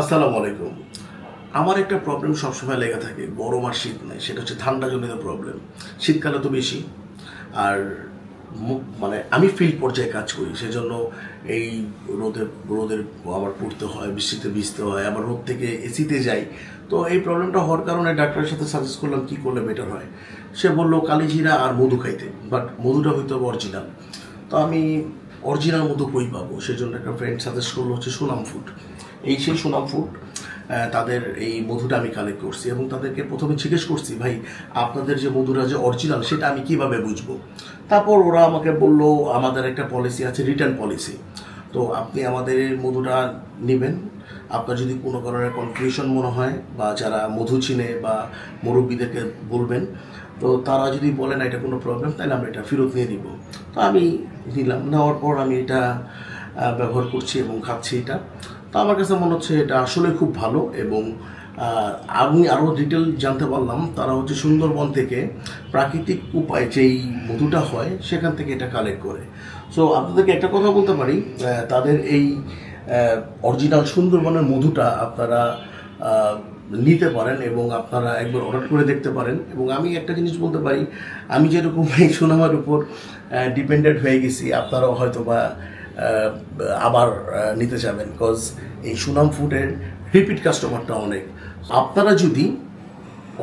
আসসালামু আলাইকুম। আমার একটা প্রবলেম সবসময় লেগে থাকে, গরম আর শীত নাই সেটা হচ্ছে ঠান্ডাজনিত প্রবলেম শীতকালে তো বেশি। আর মানে আমি ফিল্ড পর্যায়ে কাজ করি, সেজন্য এই রোদে রোদের আবার পড়তে হয়, বৃষ্টিতে ভিজতে হয়, আবার রোদ থেকে এসিতে যাই। তো এই প্রবলেমটা হওয়ার কারণে ডাক্তারের সাথে সাজেস্ট করলাম কী করলে বেটার হয়। সে বলল কালিজিরা আর মধু খাইতে। বাট মধুটা হয়তো অরিজিনাল তো আমি অরিজিনাল মধু কই পাবো? সেজন্য একটা ফ্রেন্ড সাজেস্ট করল হচ্ছে সুনাম ফুড এই সেই সুনাম ফুড তাদের এই মধুটা আমি কালেক্ট করছি এবং তাদেরকে প্রথমে জিজ্ঞেস করছি, ভাই, আপনাদের যে মধুটা যে অরিজিনাল সেটা আমি কীভাবে বুঝব? তারপর ওরা আমাকে বলল, আমাদের একটা পলিসি আছে রিটার্ন পলিসি তো আপনি আমাদের মধুটা নেবেন। আপনার যদি কোনো ধরনের কনফিউশন মনে হয় বা যারা মধু চিনে বা মুরব্বীদেরকে বলবেন, তো তারা যদি বলেন এটা কোনো প্রবলেম তাহলে আমরা এটা ফেরত নিয়ে দিব তো আমি নিলাম। নেওয়ার পর আমি এটা ব্যবহার করছি এবং খাচ্ছি এটা। তো আমার কাছে মনে হচ্ছে এটা আসলে খুব ভালো এবং আমি আরও ডিটেল জানতে পারলাম। তারা হচ্ছে সুন্দরবন থেকে প্রাকৃতিক উপায়ে যেই মধুটা হয়, সেখান থেকে এটা কালেক্ট করে। সো আপনাদেরকে একটা কথা বলতে পারি তাদের এই অরিজিনাল সুন্দরবনের মধুটা আপনারা নিতে পারেন এবং আপনারা একবার অর্ডার করে দেখতে পারেন। এবং আমি একটা জিনিস বলতে পারি, আমি যেরকম এই সুনামার উপর ডিপেন্ডেন্ট হয়ে গেছি, আপনারাও হয়তো বা আবার নিতে যাবেন বিকজ এই সুনাম ফুডের রিপিট কাস্টমারটা অনেক। আপনারা যদি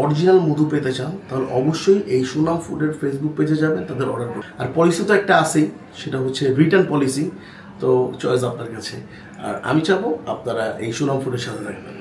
অরিজিনাল মধু পেতে চান, তাহলে অবশ্যই এই সুনাম ফুডের ফেসবুক পেজে যাবেন, তাদের অর্ডার করুন আর পলিসি তো একটা আছেই, সেটা হচ্ছে রিটার্ন পলিসি তো চয়েস আপনার কাছে। আর আমি চাবো আপনারা এই সুনাম ফুডের সাথে রাখবেন